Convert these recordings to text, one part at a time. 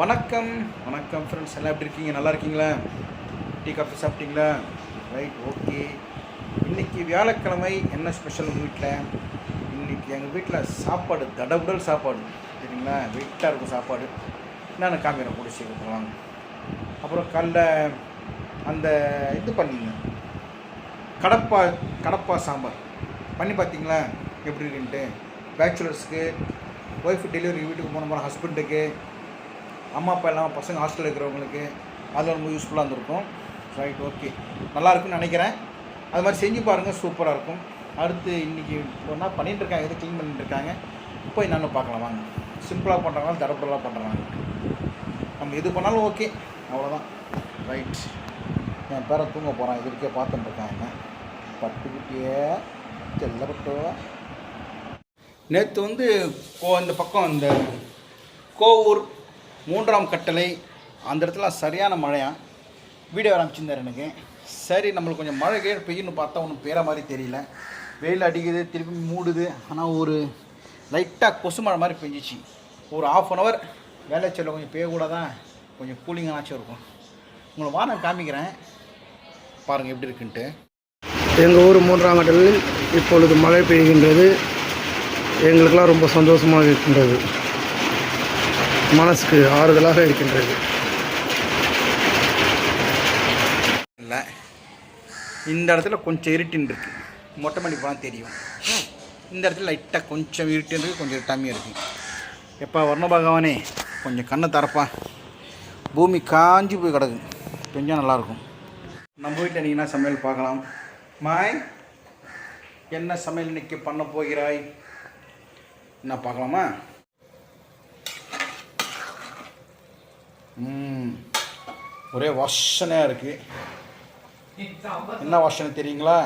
வணக்கம். வணக்கம் ஃப்ரெண்ட்ஸ் எல்லாம் எப்படி இருக்கீங்க? நல்லா இருக்கீங்களா? டீ காஃபி சாப்பிட்டீங்களா? ரைட் ஓகே இன்னைக்கு வியாழக்கிழமை என்ன ஸ்பெஷல் உங்கள் வீட்டில் இன்னைக்கு எங்கள் வீட்டில் சாப்பாடு தடபுடல் சாப்பாடு. சரிங்களா? வெயிட்டாக இருக்கும் சாப்பாடு. நான் காமிக்கிறேன் கூட சீக்கிரம் அப்புறம் காலைல அந்த இது பண்ணிங்க. கடப்பா கடப்பா சாம்பார். பண்ணி பார்த்தீங்களா? எப்படி இருக்குன்ட்டு? பேச்சுலர்ஸ்க்கு ஒய்ஃப் டெலிவரி வீட்டுக்கு போன போகிற ஹஸ்பண்டுக்கு அம்மா அப்பா எல்லாம் பசங்க ஹாஸ்டலில் இருக்கிறவங்களுக்கு அதில் ரொம்ப யூஸ்ஃபுல்லாக இருந்திருக்கும். ரைட் ஓகே நல்லா இருக்குன்னு நினைக்கிறேன். அது மாதிரி செஞ்சு பாருங்கள் சூப்பராக இருக்கும். அடுத்து இன்றைக்கி ஒன்றா பண்ணிகிட்ருக்காங்க எது க்ளீன் பண்ணிட்டுருக்காங்க இப்போ போய் பார்க்கலாம் வாங்க. சிம்பிளாக பண்ணுறாங்க தரப்படலாம் பண்ணுறாங்க நம்ம எது பண்ணாலும் ஓகே அவ்வளோதான் ரைட் என் பேரை தூங்க போகிறான் இது வரைக்கும் பார்த்துட்டு இருக்காங்க. பட்டுக்குட்டியே செல்லப்பட்டோ நேற்று வந்து கோ இந்த பக்கம் இந்த கோவூர் மூன்றாம் கட்டளை. அந்த இடத்துல சரியான மழையா? வீடியோ ஆரம்பிச்சிருந்தார் எனக்கு. சரி நம்மளுக்கு கொஞ்சம் மழை கீழே பெய்யுன்னு பார்த்தா ஒன்றும் பேர மாதிரி தெரியல. வெயில் அடிக்குது திருப்பி மூடுது. ஆனால் ஒரு லைட்டாக கொசு மழை மாதிரி பெஞ்சிச்சு. ஒரு ஆஃப் அன் ஹவர் வேலை செல்ல கொஞ்சம் கூட தான் கொஞ்சம் கூலிங்கானாச்சும் இருக்கும். உங்களை வா நான் காமிக்கிறேன். பாருங்கள் எப்படி இருக்குன்ட்டு. எங்கள் ஊர் மூன்றாம் கடலில் இப்பொழுது மழை பெய்கின்றது. எங்களுக்கெல்லாம் ரொம்ப சந்தோஷமாக இருக்கின்றது. மனசுக்கு ஆறுதலாக இருக்கின்றது. இல்லை. இந்த இடத்துல கொஞ்சம் இருட்டின் இருக்கு. மொட்டை மாடி போனால் தெரியும். இந்த இடத்துல லைட்டாக கொஞ்சம் இருட்டின் இருக்கு கொஞ்சம் இருட்டாமையும் இருக்கு. எப்போ வர்ண பகவானே கொஞ்சம் கண்ணை தரப்பா. பூமி காஞ்சி போய் கிடக்கு. கொஞ்சம் நல்லாயிருக்கும். நம்ம வீட்டில் நீங்கள் என்ன சமையல் பார்க்கலாம்? மாய் என்ன சமையல் இன்னைக்கு பண்ண போகிறாய்? என்ன பார்க்கலாமா? ஒரே வாசனையாக இருக்குது என்ன வாசனை தெரியுங்களா?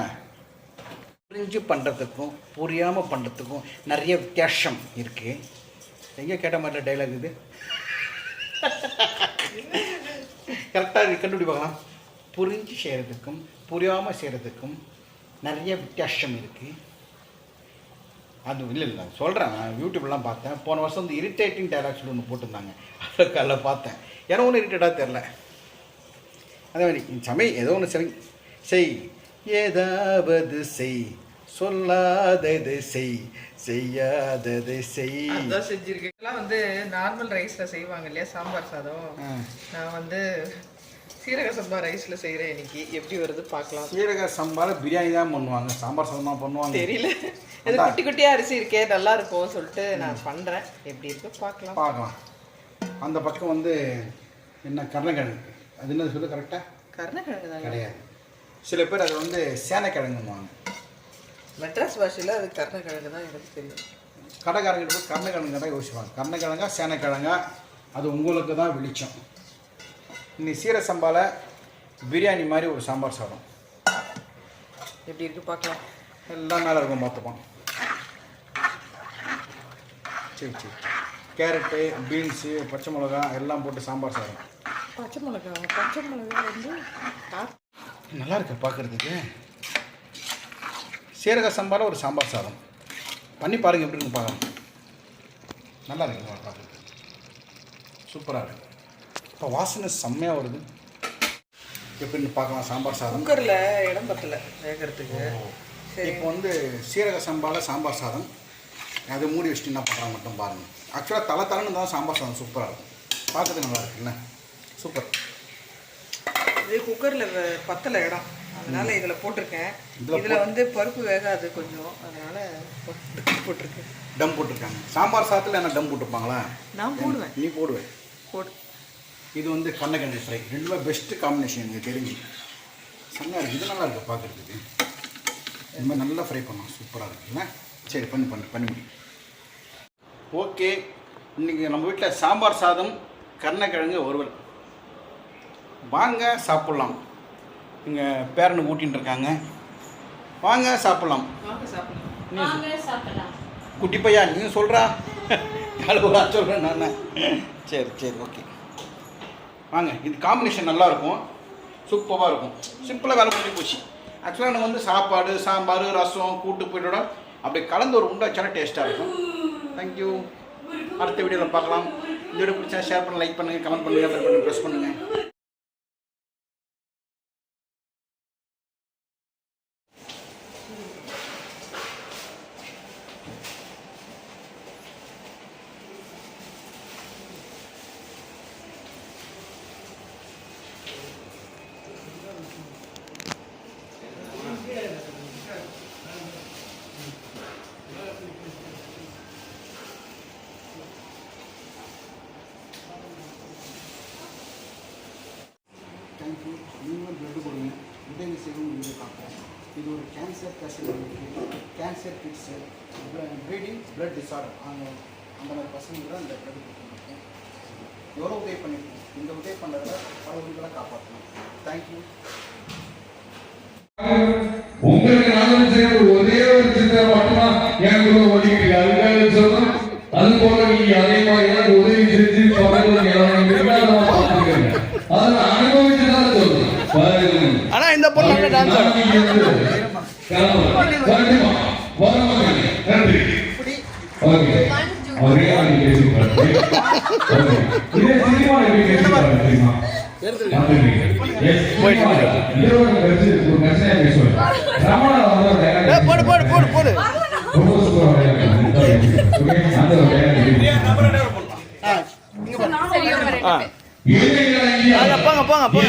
புரிஞ்சு பண்ணுறதுக்கும் புரியாமல் பண்ணுறதுக்கும் நிறைய வித்தியாசம் இருக்குது எங்கே கேட்ட மாதிரி டைலாக் இது? கரெக்டாக கண்டுபிடி பார்க்கலாம். புரிஞ்சு செய்கிறதுக்கும் புரியாமல் செய்கிறதுக்கும் நிறைய வித்தியாசம் இருக்குது அது இல்லை இல்லை சொல்கிறேன் நான் யூடியூப்லாம் பார்த்தேன். போன வருஷம் வந்து இரிட்டேட்டிங் டைலாக் சொல்லி ஒன்று போட்டிருந்தாங்க. அதை காலைல பார்த்தேன். எனக்கு ஒன்றும் இரிட்டேட்டாக தெரில அதே மாதிரி சமை ஏதோ ஒன்று செய் செய் ஏதாவது செய். சொல்லாதது செய். செய்யாதது செய். செஞ்சிருக்கேன். வந்து நார்மல் ரைஸ்ல செய்வாங்க இல்லையா? சாம்பார் சாதம். நான் வந்து சீரக சம்பா ரைஸ்ல செய்றேன் இன்னைக்கு எப்படி வருது பார்க்கலாம். சீரக சம்பால பிரியாணி தான் பண்ணுவாங்க சாம்பார் சாதம் தான் பண்ணுவாங்க. தெரியல. இது. குட்டி குட்டியா அரிசி இருக்கே நல்லா இருக்கும் சொல்லிட்டு நான் பண்றேன். எப்படி இருக்கு பார்க்கலாம். பார்க்கலாம். அந்த பக்கம் வந்து என்ன கருணக்கிழங்கு அது என்ன சொல்லு கரெக்டாக கருணக்கிழங்கு தாங்க கிடையாது. சில பேர் அது வந்து சேனைக்கிழங்குவாங்க மெட்ராஸ் பாஷையில அது கருணக்கிழங்கு தான் எனக்கு தெரியும். கடைக்காரங்கிட்ட போய் கருணக்கிழங்கு தான் யோசிப்பாங்க. கருணக்கிழங்கா சேனைக்கிழங்கா அது உங்களுக்கு தான் வெளிச்சம். இன்னைக்கு சீர சம்பால பிரியாணி மாதிரி ஒரு சாம்பார் சாதம். எப்படி இருக்கு பார்க்கலாம் எல்லாம் மேலே இருக்கும் பார்த்துப்போம். சரி சரி கேரட்டு பீன்ஸு பச்சை மிளகா எல்லாம் போட்டு சாம்பார் சாதம். பச்சை மிளகா? பச்சை மிளகா வந்து நல்லா இருக்கு பார்க்குறதுக்கு. சீரக சம்பால ஒரு சாம்பார் சாதம். பண்ணி பாருங்க எப்படி இருக்கு பார்க்கலாம். நல்லா இருக்குங்க பார்க்குறது சூப்பராக இருக்கு. இப்போ வாசனை செம்மையாக வருது. எப்படின்னு பார்க்கலாம் சாம்பார் சாதம். குக்கர்ல இடம் பத்தல வேகிறதுக்கு. சரி. இப்போ வந்து சீரக சம்பால சாம்பார் சாதம். அதை மூடி வச்சுட்டு என்ன பண்ணுறாங்க மட்டும் பாருங்கள் ஆக்சுவலாக தலை தலைன்னு தான் சாம்பார் சாதம் சூப்பராக இருக்கும். பார்க்கறதுக்கு நல்லா இருக்குல்ல சூப்பர் இது குக்கர்ல பத்தல இடம். அதனால இதுல போட்டிருக்கேன். இதுல வந்து பருப்பு வேகாது கொஞ்சம். அதனால போட்டு- போட்டிருக்கேன். டம் போட்டிருக்காங்க. சாம்பார் சாதத்தில் என்ன டம் போட்டிருப்பாங்களா நான் போடுவேன். நீ போடுவேன் போடு. இது வந்து கண்ணகண்டி ஃப்ரை ரெண்டுமே பெஸ்ட்டு காம்பினேஷன் எனக்கு தெரிஞ்சு. செம்மையாக இருக்குது இது நல்லா இருக்குது பார்க்குறதுக்கு இது மாதிரி நல்லா ஃப்ரை பண்ணலாம் சூப்பராக இருக்குல்ல சரி பண்ணி பண்ணி பண்ணி முடி ஓகே. இன்றைக்கி நம்ம வீட்டில் சாம்பார் சாதம் கருணக்கிழங்கு வறுவல். வாங்க சாப்பிட்லாம். எங்கள் பேரனு ஊட்டின்னு இருக்காங்க. வாங்க சாப்பிட்லாம். வாங்க சாப்பிடலாம். நீ குட்டி பையா நீ சொல்கிறா கழுவுறா சொல்கிறேன் நான். சரி சரி ஓகே. வாங்க இது காம்பினேஷன் நல்லா இருக்கும். சூப்பராக இருக்கும். சிம்பிளாக வேலை முடிஞ்சு போச்சு. ஆக்சுவலாக எனக்கு வந்து சாப்பாடு சாம்பார் ரசம் கூட்டு போயிட்டோட அப்படியே கலந்து ஒரு உண்டா டேஸ்ட்டாக இருக்கும். தேங்க்யூ அடுத்த வீடியோவில் பார்க்கலாம். இந்த வீடியோ பிடிச்சா ஷேர் பண்ண லைக் பண்ணுங்கள் கமெண்ட் பண்ணுங்கள் ப்ரெஸ் பண்ணுங்கள் தேங்க்யூ நீங்களும் பிளட் கொடுங்க உதவி செய்யவும் நீங்கள் பார்ப்போம் இது ஒரு கேன்சர் பேஷண்ட்டுக்கு cancer kits bleeding blood disorder அந்த அந்த மாதிரி பசங்களுக்கு தான் இந்த பிளட் கொடுத்துருக்கோம் எவ்வளோ உதவி பண்ணியிருக்கோம் இந்த உதவி பண்ணுறதுல பல உயிர்களை காப்பாற்றணும். தேங்க்யூ உங்களுக்கு நல்லது செய்யறது ஒரே ஒரு சிந்தனை மட்டும்தான் எனக்கு ஒதுக்கீடு அதுக்காக சொல்லணும் அது போல நீங்க அதே மாதிரி எனக்கு உதவி செஞ்சு பக்கத்துல யாராவது இருந்தா அதை நான் பார்த்துக்கிறேன். அதை நான் அனுபவிச்சு தான் சொல்றேன் பாருங்க. ஆனால் இந்த பொண்ணு நல்லா டான்ஸ் நான் இங்க இருந்து கிளம்புறேன். கண்டிப்பா. வர மாட்டேங்க. நன்றி ஓகே. அவரே அன்னைக்கு பேசி பாருங்க. ஓகே. இதே சினிமாவில் எப்படி பேசி பாருங்க தெரியுமா ஒரு ஒரு போடு போடு போடு போடு. ஒரு ஒரு போங்க போங்க போங்க.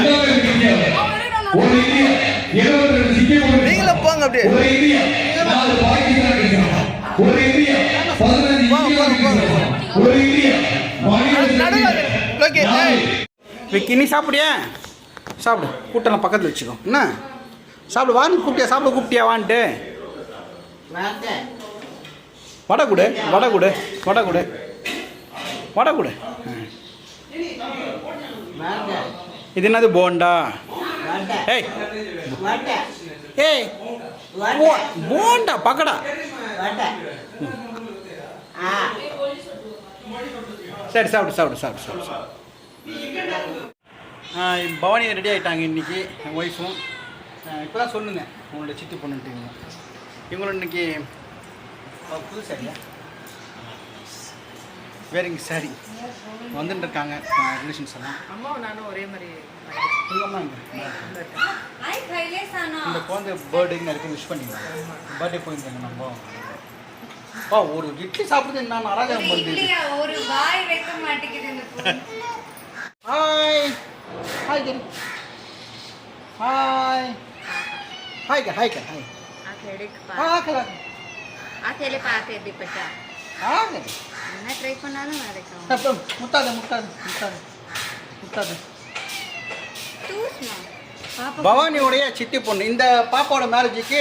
ஒரு நீங்களும் போங்க அப்படியே. ஒரு இந்தியா பதினஞ்சு இந்தியா. ஒரு இந்தியா ஓகே விக்கி நீ சாப்பிடியா? சாப்பிடு. கூட்டெல்லாம் பக்கத்தில் வச்சுக்கோ. என்ன? சாப்பிடு வான்னு கூப்பிட்டியா? சாப்பிட கூப்பிட்டியா? வான்ட்டு. வடை கொடு வடை கொடு வடை கொடு. வடை கொடு. இது என்னது போண்டா? ஏய். ஏய் போ- போண்டா பக்கடா. சரி சாப்பிடு சாப்பிடு சாப்பிடு சாப்பிடு பவானி ரெடி ஆகிட்டாங்க இன்றைக்கி என் ஒய்ஃபும் இப்போ தான் சொல்லுங்க உங்களோட சித்தி பொண்ணுட்டீங்க இவங்களும் இன்னைக்கு அவ புது சாரியா வேறுங்க சாரி வந்துட்டு இருக்காங்க ரிலேஷன்ஸ் எல்லாம். அம்மாவும் நானும் ஒரே மாதிரி உங்கள் அம்மா? இந்த குழந்தை பர்த்டேன்னு நிறைய விஷ் பண்ணிடுவாங்க பர்த்டே போயிருந்தாங்க நம்ம அப்பா ஒரு இட்லி சாப்பிடுறது நான் அராஜகம் பண்ணுது ஒரு வாய் வைக்க மாட்டேங்குது இந்த பொண்ணு. ஹாய் ஹாய் கரி ஹாய் ஹாய் கர் ஹாய் கர் ஹாய் என்ன ட்ரை பண்ணாலும் முத்தாத முத்தாத முத்தாத முத்தாத பவானியோடைய சித்தி பொண்ணு. இந்த பாப்பாவோட மேரேஜுக்கு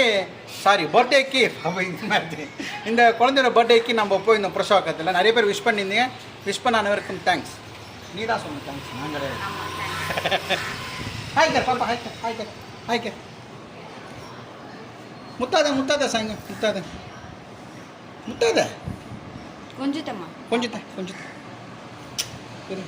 சாரி பர்த்டேக்கு மேரேஜ் இந்த குழந்தையோட பர்த்டேக்கு நம்ம போய் இந்த பிரசவக்கத்தில் நிறைய பேர் விஷ் பண்ணியிருந்தீங்க. விஷ் பண்ண அனைவருக்கும் தேங்க்ஸ் நீ தான் சொன்ன தேங்க்ஸ் நான் கிடையாது. ஹாய் பாப்பா ஹாய் கர் ஹாய் கர் முத்தாத முத்தாத சாங்க முத்தாத. முத்தாத. கொஞ்சத்தம்மா. கொஞ்சம் தான் கொஞ்சம் தான் இரு.